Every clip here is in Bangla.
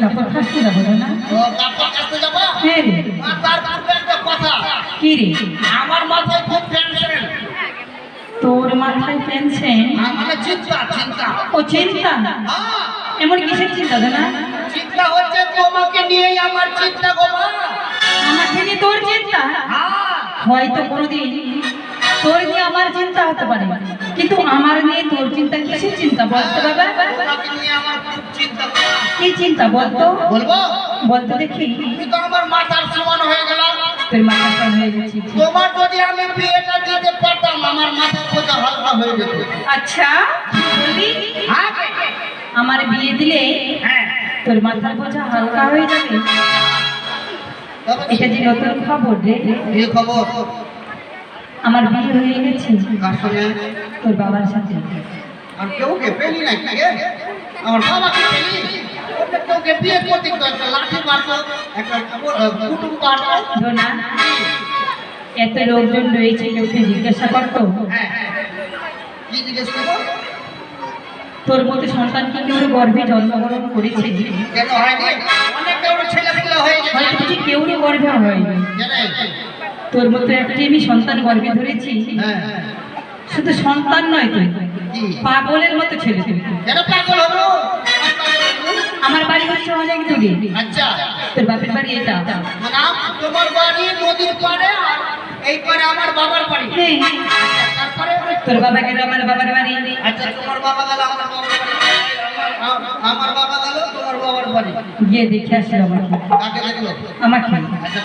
যাব না? ও কাচতে যাবা? হ্যাঁ রে? একটা কথা। কি রে? আমার মাথায় খুব টেনশন তোর মাথায় পেনছেন মানে চিন্তা চিন্তা। ও চিন্তা? হ্যাঁ, এমন কিসের চিন্তা না? চিন্তা হচ্ছে তোমাকে নিয়েই আমার চিন্তা গো মা। আমাকে নিয়ে তোর চিন্তা? হ্যাঁ, হয়তো কোনোদিন তোর নিয়ে আমার চিন্তা হতে পারে। কিন্তু আমার নিয়ে তোর চিন্তা কিসের চিন্তা? বলতো বাবা। কি চিন্তা? বলতো। বলব? বলতো দেখি। তুমি তো আমার মাথার সমান হয়ে গেলাম তোর হয়ে গেছে। তোমার যদি আমি বিয়েটা দিতে পারতাম আমার মাথার হালকা হয়ে যেত। আচ্ছা হ্যাঁ? আমার বিয়ে দিলে হ্যাঁ। তোর মাথার বোঝা হালকা হয়ে যাবে। এটা যে নতুন খবর রে। খবর? আমার বিয়ে হয়ে গেছে। তোর বাবার সাথে। আর কেউ কে পেলি নাকি? আমার বাবাকে পেলি ওটা কেউকে বিয়ে করতে একটা লাঠি মারতো একটা কুটুম মারতো ধোনা এত লোকজন রয়েছে কেউকে জিজ্ঞাসা করতো হ্যাঁ হ্যাঁ। কি জিজ্ঞেস করব? তোর মতো সন্তান কি কেউ গর্ভে জন্মগ্রহণ করেছে। কেন হয়নি? অনেক কেউ ছেলে হয়ে গেছে। কেউ গর্ভে হয়নি? তোর মতো একটি আমি সন্তান গর্ভে ধরেছি। হ্যাঁ। শুধু সন্তান নয় তুই পাগলের মতো ছেলে। আমার বাড়ি হচ্ছে অনেক দূরে। আচ্ছা। তোর বাপের বাড়ি এটা। তোমার বাড়ি নদীর পাড়ে এই পারে আমার বাবার বাড়ি। তারপরে তোর বাবা গেল আমার বাবার বাড়ি। আচ্ছা তোমার বাবা গেল আমার বাবার বাড়ি। আমার বাবা গেল গিয়ে দেখে আসলো আমাকে। আমাকে। আচ্ছা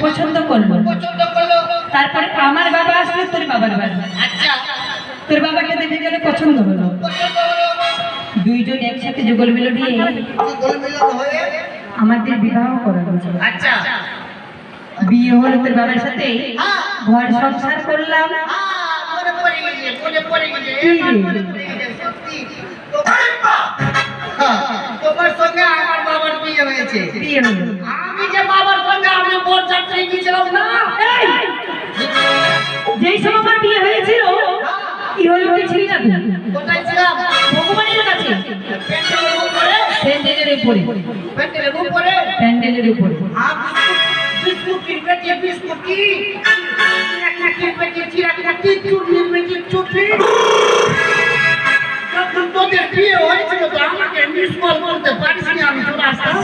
পছন্দ করল। পছন্দ করল। তারপরে আমার বাবা আসলো তোর বাবার বাড়ি। আচ্ছা। তোর বাবাকে দেখে গেলে পছন্দ হলো। দুইজন একসাথে যুগল মিলন হয়ে আমাদের বিবাহ করা আচ্ছা। বিয়ে হলো তোর বাবার সাথে। হ্যাঁ। ঘর সংসার করলাম। বিয়ে হলো আমি যে বাবার সঙ্গে আমি বোর যাত্রী গিয়েছিলাম না! যেই সময় আমার বিয়ে হয়েছিল কি হলো কি ছিলি না কোথায় ছিলাম? ভগবানের কাছে। প্যান্ডেলের উপরে। প্যান্ডেলের উপরে। প্যান্ডেলের উপরে। বিস্কুট কিনবে বিস্কুট কি? একটা কিনবে চুট যখন তোদের বিয়ে হয়েছিল তো আমাকে মিস কল করতে পারিস নি আমি চলে আসতাম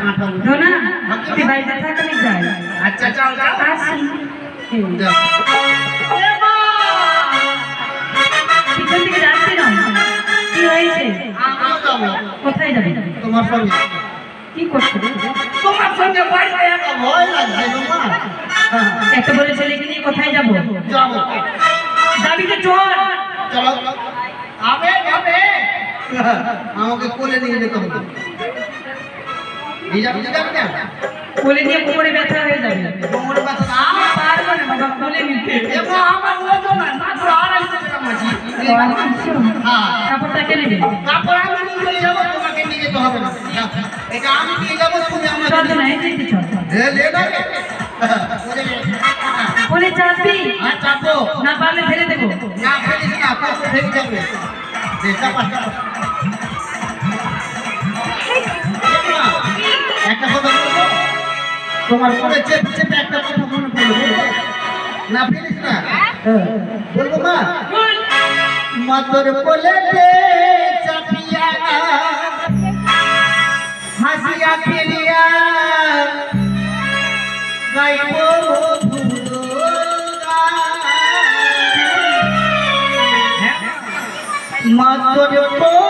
পাঠা তুই বাড়িতে থাক আমি যাই আচ্ছা যাও যাও। আসি। পিছন থেকে যাচ্ছি না কি হয়েছে? কোথায় যাবি? তোমার সঙ্গে কি করছ তোমার সঙ্গে বাড়িতে একা ভয় লাগছে গো মা হ্যাঁ, বলে ছেলেকে নিয়ে কোথায় যাব? যাব। যাবি তো চল। চলো। আবে আমাকে কোলে নিয়ে যেতে হবে। নিয়ে যাবে না? কোলে কোমরে ব্যথা হয়ে যাবে। কোমরে ব্যথা? না পারব না বাবা কোলে নিতে। এবং আমার ওজন না মাত্র আড়াইশো গ্রাম আছে হ্যাঁ। কাপড়টা কে নেবে? তারপর আমি নিয়ে যাব? তোমাকে নিয়ে যেতে হবে না। এটা আমি নিয়ে যাব তুমি চল আমাকে না এই দিকে চল। লে লে না। রে। কোলে চাপবি? আর চাপো না পারলে ফেলে দেবো। না ফেলিস না পাশে ফেলে যাবে দে, চাপা, চাপা। তোমার মনে চেপে চেপে একটা কথা মনে পড়ল না ফেলিস না? বলব মা মাতর বলে হাসিয়া গাইব মাতর বলে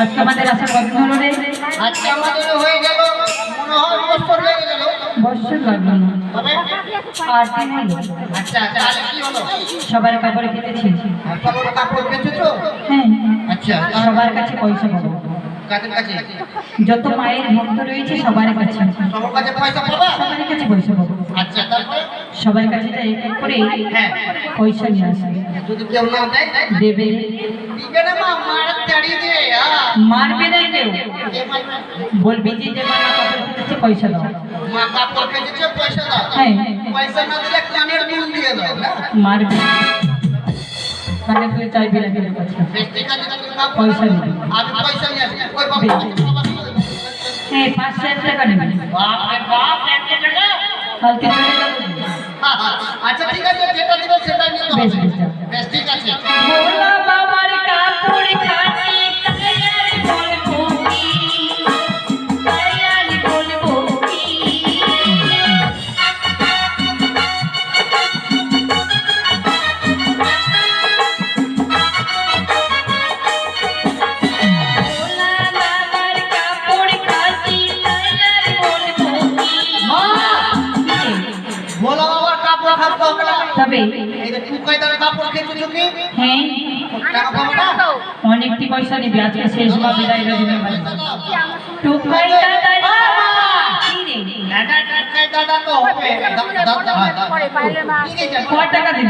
আজকে আমাদের আসার কথা হলো রে। আজকে আমাদের হয়ে গেল মনে হয় বছর হয়ে গেল। বর্ষর লাগল না আর দিন হলো আচ্ছা তাহলে কি হলো? সবার কাপড় কেটেছি। কাপড় কাপড় বেঁচেছো হ্যাঁ। আচ্ছা সবার কাছে পয়সা পাবো। কাছে। যত মায়ের ভক্ত রয়েছে সবার কাছে। সবার কাছে পয়সা পাবা? সবার কাছে পয়সা পাবো। আচ্ছা তারপরে? সবার কাছে এক এক করে হ্যাঁ। পয়সা নিয়ে আসবে যদি কেউ না দেয় দেবে। দিবে না মা মার হ্যাঁ মারবে না কেউ। বলবি যে যে মারা কাপড় কেটেছে পয়সা দাও। মা কাপড় কেটেছে পয়সা দাও। হ্যাঁ। পয়সা না দিলে কানের দুল দিয়ে দাও মারবে তাহলে তুই চাই কেউ কাছে ঠিক আছে পয়সা নেই। হ্যাঁ সেট এক টাকা নেবে। বাপ রে বাপ একটা টাকা? কালকে চলে যাব। আচ্ছা ঠিক আছে যেটা দিবে সেটা নিয়ে বেশ, বেশ ঠিক আছে। তবে হ্যাঁ। অনেকটি পয়সা নিবি আজকে শেষ বা বিদায় দিনের টুকাই? দাদা দাদা দাদা দাদা টাকা দিল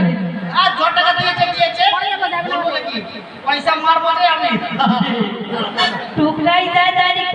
আর ছ টাকা দিয়েছে দিয়েছে পয়সা মারবো আমি। টুকাই দাদারি